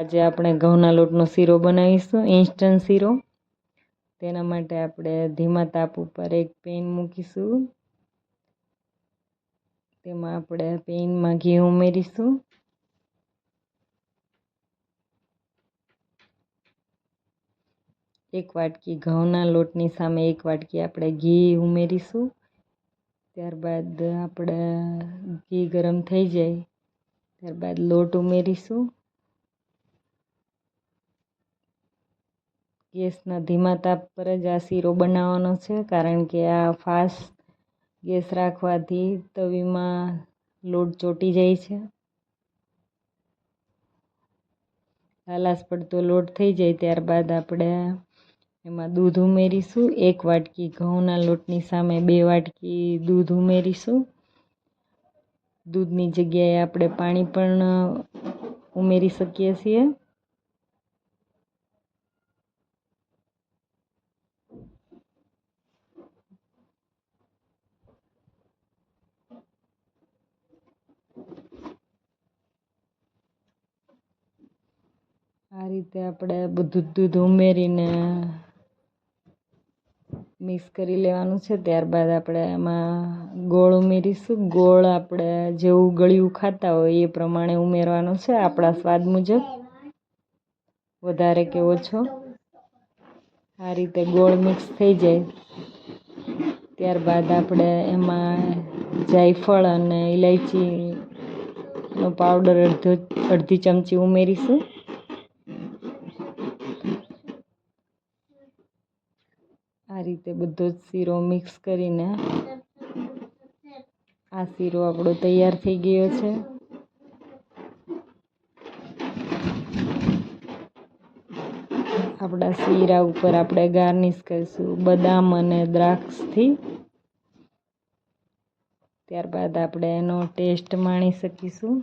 આજે આપણે ઘઉંના લોટનો શીરો બનાવીશું ઇન્સ્ટન્ટ શીરો. તેના માટે આપણે ધીમા તાપ ઉપર એક પેન મૂકીશું. તેમાં આપણે પેનમાં ઘી ઉમેરીશું. એક વાટકી ઘઉંના લોટની સામે એક વાટકી આપણે ઘી ઉમેરીશું. ત્યારબાદ આપણે ઘી ગરમ થઈ જાય, ત્યારબાદ લોટ ઉમેરીશું. ગેસના ધીમા તાપ પર જ આ શીરો બનાવવાનો છે, કારણ કે આ ફાસ્ટ ગેસ રાખવાથી તવીમાં લોટ ચોટી જાય છે. લાલાશ પડતો લોટ થઈ જાય ત્યારબાદ આપણે એમાં દૂધ ઉમેરીશું. એક વાટકી ઘઉંના લોટની સામે બે વાટકી દૂધ ઉમેરીશું. દૂધની જગ્યાએ આપણે પાણી પણ ઉમેરી શકીએ છીએ. આ રીતે આપણે બધું દૂધ ઉમેરીને મિક્સ કરી લેવાનું છે. ત્યારબાદ આપણે એમાં ગોળ ઉમેરીશું. ગોળ આપણે જેવું ગળ્યું ખાતા હોય એ પ્રમાણે ઉમેરવાનો છે. આપણા સ્વાદ મુજબ. વધારે કે ઓછો. આ રીતે ગોળ મિક્સ થઈ જાય. ત્યારબાદ આપણે એમાં જાયફળ અને ઇલાયચીનો પાવડર અડધો, અડધી ચમચી ઉમેરીશું. આ રીતે બધો જ શીરો મિક્સ કરીને આ શીરો આપણો તૈયાર થઈ ગયો છે. આપણા શીરા ઉપર આપણે ગાર્નિશ કરીશું બદામ અને દ્રાક્ષથી. ત્યારબાદ આપણે એનો ટેસ્ટ માણી શકીશું.